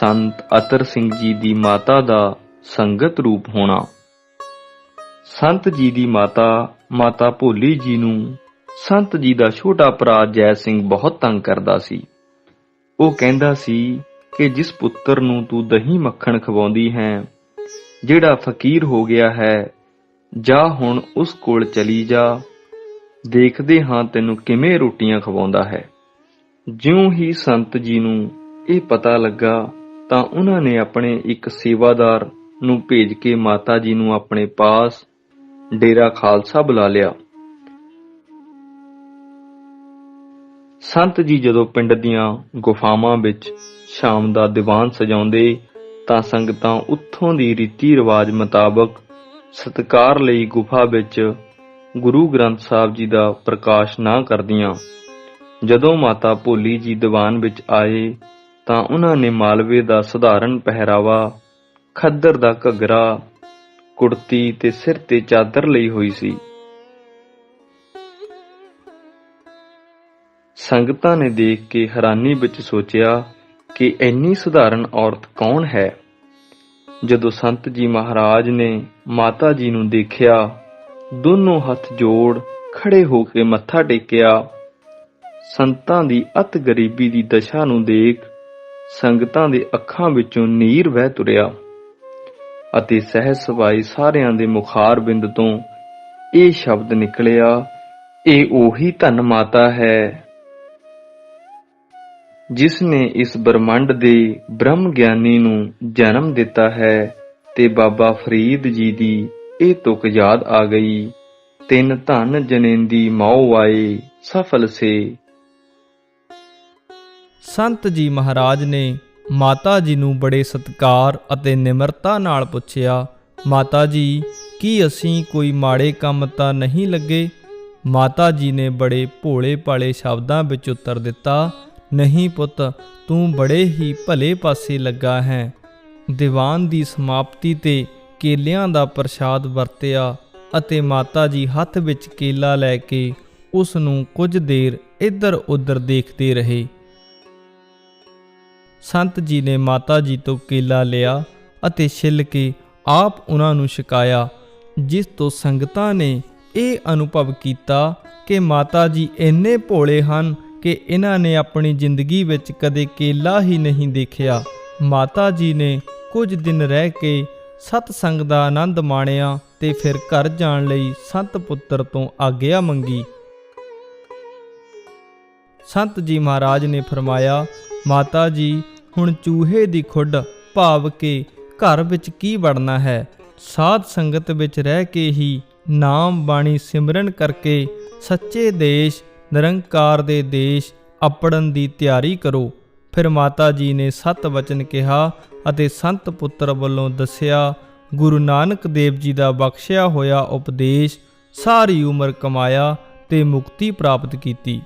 ਸੰਤ ਅਤਰ ਸਿੰਘ ਜੀ ਦੀ ਮਾਤਾ ਦਾ ਸੰਗਤ ਰੂਪ ਹੋਣਾ। ਸੰਤ ਜੀ ਦੀ ਮਾਤਾ ਮਾਤਾ ਭੋਲੀ ਜੀ ਨੂੰ ਸੰਤ ਜੀ ਦਾ ਛੋਟਾ ਭਰਾ ਜੈ ਸਿੰਘ ਬਹੁਤ ਤੰਗ ਕਰਦਾ ਸੀ। ਉਹ ਕਹਿੰਦਾ ਸੀ ਕਿ ਜਿਸ ਪੁੱਤਰ ਨੂੰ ਤੂੰ ਦਹੀਂ ਮੱਖਣ ਖਵਾਉਂਦੀ ਹੈ, ਜਿਹੜਾ ਫਕੀਰ ਹੋ ਗਿਆ ਹੈ, ਜਾ ਹੁਣ ਉਸ ਕੋਲ ਚਲੀ ਜਾ, ਦੇਖਦੇ ਹਾਂ ਤੈਨੂੰ ਕਿਵੇਂ ਰੋਟੀਆਂ ਖਵਾਉਂਦਾ ਹੈ। ਜਿਉਂ ਹੀ ਸੰਤ ਜੀ ਨੂੰ ਇਹ ਪਤਾ ਲੱਗਾ ਤਾਂ ਉਹਨਾਂ ਨੇ ਆਪਣੇ ਇੱਕ ਸੇਵਾਦਾਰ ਨੂੰ ਭੇਜ ਕੇ ਮਾਤਾ ਜੀ ਨੂੰ ਆਪਣੇ ਪਾਸ ਡੇਰਾ ਖਾਲਸਾ ਬੁਲਾ ਲਿਆ। ਸੰਤ ਜੀ ਜਦੋਂ ਪਿੰਡ ਦੀਆਂ ਗੁਫਾਵਾਂ ਵਿੱਚ ਸ਼ਾਮ ਦਾ ਦੀਵਾਨ ਸਜਾਉਂਦੇ, ਤਾਂ ਸੰਗਤਾਂ ਉੱਥੋਂ ਦੀ ਰੀਤੀ ਰਿਵਾਜ ਮੁਤਾਬਕ ਸਤਕਾਰ ਲਈ ਗੁਫਾ ਵਿੱਚ ਗੁਰੂ ਗ੍ਰੰਥ ਸਾਹਿਬ ਜੀ ਦਾ ਪ੍ਰਕਾਸ਼ ਨਾ ਕਰਦੀਆਂ। ਜਦੋਂ ਮਾਤਾ ਭੋਲੀ ਜੀ ਦੀਵਾਨ ਵਿੱਚ ਆਏ ਤਾਂ ਉਹਨਾਂ ਨੇ ਮਾਲਵੇ ਦਾ ਸਧਾਰਨ ਪਹਿਰਾਵਾ, ਖੱਦਰ ਦਾ ਘੱਗਰਾ, ਕੁੜਤੀ ਤੇ ਸਿਰ ਤੇ ਚਾਦਰ ਲਈ ਹੋਈ ਸੀ। ਸੰਗਤਾਂ ਨੇ ਦੇਖ ਕੇ ਹੈਰਾਨੀ ਵਿੱਚ ਸੋਚਿਆ ਕਿ ਇੰਨੀ ਸਧਾਰਨ ਔਰਤ ਕੌਣ ਹੈ? ਜਦੋਂ ਸੰਤ ਜੀ ਮਹਾਰਾਜ ਨੇ ਮਾਤਾ ਜੀ ਨੂੰ ਦੇਖਿਆ, ਦੋਨੋਂ ਹੱਥ ਜੋੜ ਖੜੇ ਹੋ ਕੇ ਮੱਥਾ ਟੇਕਿਆ। ਸੰਤਾਂ ਦੀ ਅਤ ਗਰੀਬੀ ਦੀ ਦਸ਼ਾ ਨੂੰ ਦੇਖ ਸੰਗਤਾਂ ਦੇ ਅੱਖਾਂ ਵਿੱਚੋਂ ਨੀਰ ਵਹਿ ਤੁਰਿਆ ਅਤੇ ਸਹਿਜ ਸੁਭਾਈ ਸਾਰਿਆਂ ਦੇ ਮੁਖਾਰ ਬਿੰਦ ਤੋਂ ਇਹ ਸ਼ਬਦ ਨਿਕਲਿਆ, ਇਹ ਉਹੀ ਧਨ ਮਾਤਾ ਹੈ ਜਿਸ ਨੇ ਇਸ ਬ੍ਰਹਮੰਡ ਦੇ ਬ੍ਰਹਮ ਗਿਆਨੀ ਨੂੰ ਜਨਮ ਦਿੱਤਾ ਹੈ ਤੇ ਬਾਬਾ ਫਰੀਦ ਜੀ ਦੀ ਇਹ ਤੁਕ ਯਾਦ ਆ ਗਈ, ਤਿੰਨ ਧਨ ਜਨੇਂਦੀ ਮਉ ਆਏ, ਸਫਲ ਸੇ ਸੰਤ ਜੀ ਮਹਾਰਾਜ ਨੇ ਮਾਤਾ ਜੀ ਨੂੰ ਬੜੇ ਸਤਿਕਾਰ ਅਤੇ ਨਿਮਰਤਾ ਨਾਲ ਪੁੱਛਿਆ, ਮਾਤਾ ਜੀ, ਕੀ ਅਸੀਂ ਕੋਈ ਮਾੜੇ ਕੰਮ ਤਾਂ ਨਹੀਂ ਲੱਗੇ? ਮਾਤਾ ਜੀ ਨੇ ਬੜੇ ਭੋਲੇ ਭਾਲੇ ਸ਼ਬਦਾਂ ਵਿੱਚ ਉੱਤਰ ਦਿੱਤਾ, ਨਹੀਂ ਪੁੱਤ, ਤੂੰ ਬੜੇ ਹੀ ਭਲੇ ਪਾਸੇ ਲੱਗਾ ਹੈ। ਦੀਵਾਨ ਦੀ ਸਮਾਪਤੀ ਤੇ ਕੇਲਿਆਂ ਦਾ ਪ੍ਰਸ਼ਾਦ ਵਰਤਿਆ ਅਤੇ ਮਾਤਾ ਜੀ ਹੱਥ ਵਿੱਚ ਕੇਲਾ ਲੈ ਕੇ ਉਸ ਨੂੰ ਕੁਝ ਦੇਰ ਇੱਧਰ ਉੱਧਰ ਦੇਖਦੇ ਰਹੇ। ਸੰਤ ਜੀ ਨੇ ਮਾਤਾ ਜੀ ਤੋਂ ਕੇਲਾ ਲਿਆ ਅਤੇ ਛਿੱਲ ਕੇ ਆਪ ਉਹਨਾਂ ਨੂੰ ਛਕਾਇਆ, ਜਿਸ ਤੋਂ ਸੰਗਤਾਂ ਨੇ ਇਹ ਅਨੁਭਵ ਕੀਤਾ ਕਿ ਮਾਤਾ ਜੀ ਇੰਨੇ ਭੋਲੇ ਹਨ ਕਿ ਇਹਨਾਂ ਨੇ ਆਪਣੀ ਜ਼ਿੰਦਗੀ ਵਿੱਚ ਕਦੇ ਕੇਲਾ ਹੀ ਨਹੀਂ ਦੇਖਿਆ। ਮਾਤਾ ਜੀ ਨੇ ਕੁਝ ਦਿਨ ਰਹਿ ਕੇ ਸਤ ਸੰਗ ਦਾ ਆਨੰਦ ਮਾਣਿਆ ਤੇ ਫਿਰ ਘਰ ਜਾਣ ਲਈ ਸੰਤ ਪੁੱਤਰ ਤੋਂ ਆਗਿਆ ਮੰਗੀ। ਸੰਤ ਜੀ ਮਹਾਰਾਜ ਨੇ ਫਰਮਾਇਆ ਮਾਤਾ ਜੀ, ਹੁਣ ਚੂਹੇ ਦੀ ਖੁੱਡ ਭਾਵ ਕੇ ਘਰ ਵਿੱਚ ਕੀ ਵੜਨਾ ਹੈ? ਸਾਧ ਸੰਗਤ ਵਿੱਚ ਰਹਿ ਕੇ ਹੀ ਨਾਮ ਬਾਣੀ ਸਿਮਰਨ ਕਰਕੇ ਸੱਚੇ ਦੇਸ਼, ਨਿਰੰਕਾਰ ਦੇ ਦੇਸ਼ ਆਪੜਨ ਦੀ ਤਿਆਰੀ ਕਰੋ। ਫਿਰ ਮਾਤਾ ਜੀ ਨੇ ਸਤ ਵਚਨ ਕਿਹਾ ਅਤੇ ਸੰਤ ਪੁੱਤਰ ਵੱਲੋਂ ਦੱਸਿਆ, ਗੁਰੂ ਨਾਨਕ ਦੇਵ ਜੀ ਦਾ ਬਖਸ਼ਿਆ ਹੋਇਆ ਉਪਦੇਸ਼ ਸਾਰੀ ਉਮਰ ਕਮਾਇਆ ਤੇ ਮੁਕਤੀ ਪ੍ਰਾਪਤ ਕੀਤੀ।